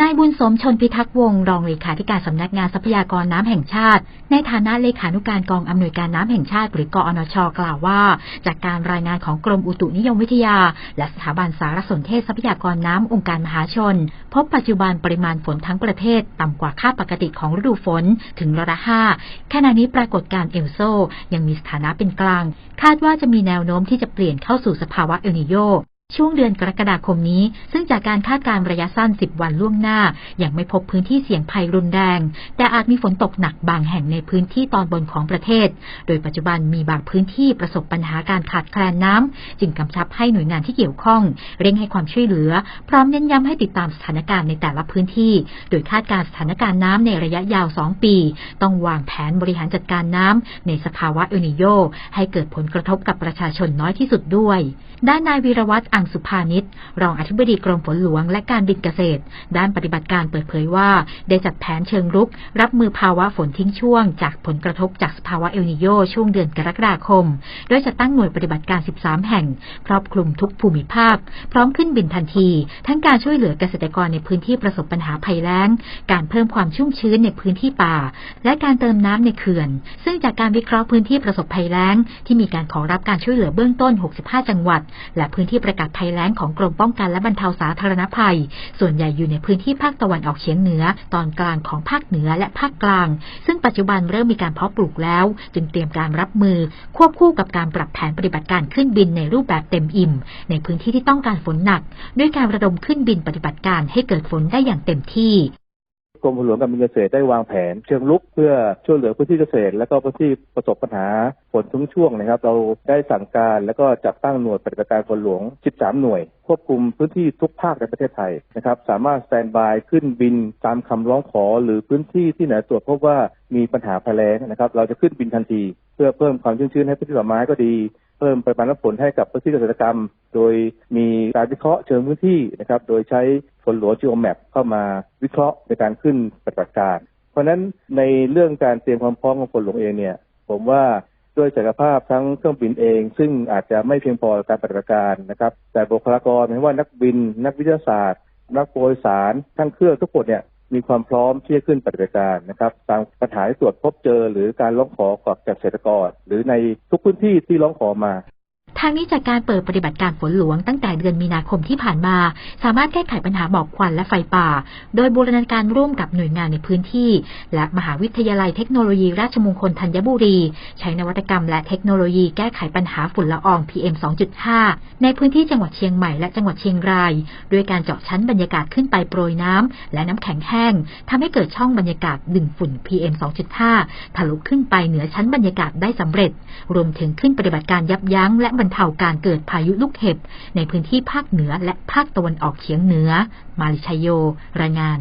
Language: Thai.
นายบุญสมชนพิทักษ์วงศ์รองเลขาธิการสำนักงานทรัพยากรน้ำแห่งชาติ ในฐานะเลขานุการกองอำนวยการน้ำแห่งชาติ หรือกอนช กล่าวว่า จากการรายงานของกรมอุตุนิยมวิทยา และสถาบันสารสนเทศทรัพยากรน้ำองค์การมหาชน พบปัจจุบันปริมาณฝนทั้งประเทศ ต่ำกว่าค่าปกติของฤดูฝนถึงร้อยละห้าขณะนี้ปรากฏการณ์เอลโซ ยังมีสถานะเป็นกลาง คาดว่าจะมีแนวโน้มที่จะเปลี่ยนเข้าสู่สภาวะเอลนิโย ช่วงเดือนกรกฎาคมนี้ ซึ่งจากการคาดการณ์ระยะสั้น 10 วันล่วงหน้า ยังไม่พบพื้นที่เสี่ยงภัยรุนแรง แต่อาจมีฝนตกหนักบางแห่งในพื้นที่ตอนบนของประเทศ โดยปัจจุบันมีบางพื้นที่ประสบปัญหาการขาดแคลนน้ำ จึงกำชับให้หน่วยงานที่เกี่ยวข้อง เร่งให้ความช่วยเหลือ พร้อมเน้นย้ำให้ติดตามสถานการณ์ในแต่ละพื้นที่ โดยคาดการณ์สถานการณ์น้ำในระยะยาว 2 ปี ต้องวางแผนบริหารจัดการน้ำในสภาวะเอลนิโยให้เกิดผลกระทบกับประชาชนน้อยที่สุดด้วย ด้านนายวีรวัตรอังสุภานิชรองอธิบดีกรมฝนหลวงและการบินเกษตร ด้านปฏิบัติการเปิดเผยว่า ได้จัดแผนเชิงรุก รับมือภาวะฝนทิ้งช่วง จากผลกระทบจากสภาวะเอลนิโยช่วงเดือนกรกฎาคม โดยจะตั้งหน่วยปฏิบัติการ 13 แห่ง ครอบคลุมทุกภูมิภาค พร้อมขึ้นบินทันที ทั้งการช่วยเหลือเกษตรกรในพื้นที่ประสบปัญหาภัยแล้ง การเพิ่มความชุ่มชื้นในพื้นที่ป่า และการเติมน้ำในเขื่อน ซึ่งจากการวิเคราะห์พื้นที่ประสบภัยแล้ง ที่มีการขอรับการช่วยเหลือเบื้องต้น 65 จังหวัดและพื้นที่ประกาศภัยแล้งของกรมป้องกันและบรรเทาสาธารณภัย ส่วนใหญ่อยู่ในพื้นที่ภาคตะวันออกเฉียงเหนือ ตอนกลางของภาคเหนือและภาคกลาง ซึ่งปัจจุบันเริ่มมีการเพาะปลูกแล้ว จึงเตรียมการรับมือ ควบคู่กับการปรับแผนปฏิบัติการขึ้นบินในรูปแบบเต็มอิ่ม ในพื้นที่ที่ต้องการฝนหนัก ด้วยการระดมขึ้นบินปฏิบัติการให้เกิดฝนได้อย่างเต็มที่ กรมหลวงการบินเกษตรได้วางแผน เชิงลุกเพื่อช่วยเหลือพื้นที่เกษตร และก็พื้นที่ประสบปัญหาฝนทุ่งช่วงนะครับ เราได้สั่งการแล้วก็จัดตั้งหน่วยปฏิบัติการฝนหลวง 13 หน่วย ควบคุมพื้นที่ทุกภาคในประเทศไทยนะครับ สามารถสแตนบายขึ้นบินตามคำร้องขอ หรือพื้นที่ที่ไหนตรวจพบว่ามีปัญหาภัยแล้งนะครับ เราจะขึ้นบินทันที เพื่อเพิ่มความชุ่มชื้นให้พื้นที่ป่าไม้ก็ดีเพิ่มปริมาณน้ำฝนให้กับพื้นที่เกษตรกรรม โดยมีการวิเคราะห์เชิงพื้นที่นะครับ โดยใช้ ฝนหลวง GeoMap เข้ามาวิเคราะห์ในการขึ้นปฏิบัติการ เพราะฉะนั้นในเรื่องการเตรียมความพร้อมของฝนหลวงเองเนี่ย ผมว่าด้วยศักยภาพทั้งเครื่องบินเอง ซึ่งอาจจะไม่เพียงพอต่อการปฏิบัติการนะครับแต่บุคลากรไม่ว่านักบิน นักวิทยาศาสตร์ นักโดยสารทั้งเครื่องทุกคนเนี่ยมีความพร้อมที่จะขึ้นปฏิบัติการนะครับตามปัญหาที่ตรวจพบเจอ หรือการร้องขอจากเกษตรกร หรือในทุกพื้นที่ที่ร้องขอมา ทางนี้จากการเปิดปฏิบัติการฝนหลวงตั้งแต่เดือนมีนาคมที่ผ่านมา สามารถแก้ไขปัญหาหมอกควันและไฟป่า โดยบูรณาการร่วมกับหน่วยงานในพื้นที่ และมหาวิทยาลัยเทคโนโลยีราชมงคลธัญบุรี ใช้นวัตกรรมและเทคโนโลยีแก้ไขปัญหาฝุ่นละออง PM 2.5 ในพื้นที่จังหวัดเชียงใหม่และจังหวัดเชียงราย ด้วยการเจาะชั้นบรรยากาศขึ้นไปโปรยน้ำและน้ำแข็งแห้งทำให้เกิดช่องบรรยากาศดึงฝุ่น PM 2.5 ทะลุขึ้นไปเหนือชั้นบรรยากาศได้สำเร็จ รวมถึงขึ้นปฏิบัติการยับยั้งและบรรเทาการเกิดพายุลูกเห็บ ในพื้นที่ภาคเหนือและภาคตะวันออกเฉียงเหนือ มาลิชยโย รายงาน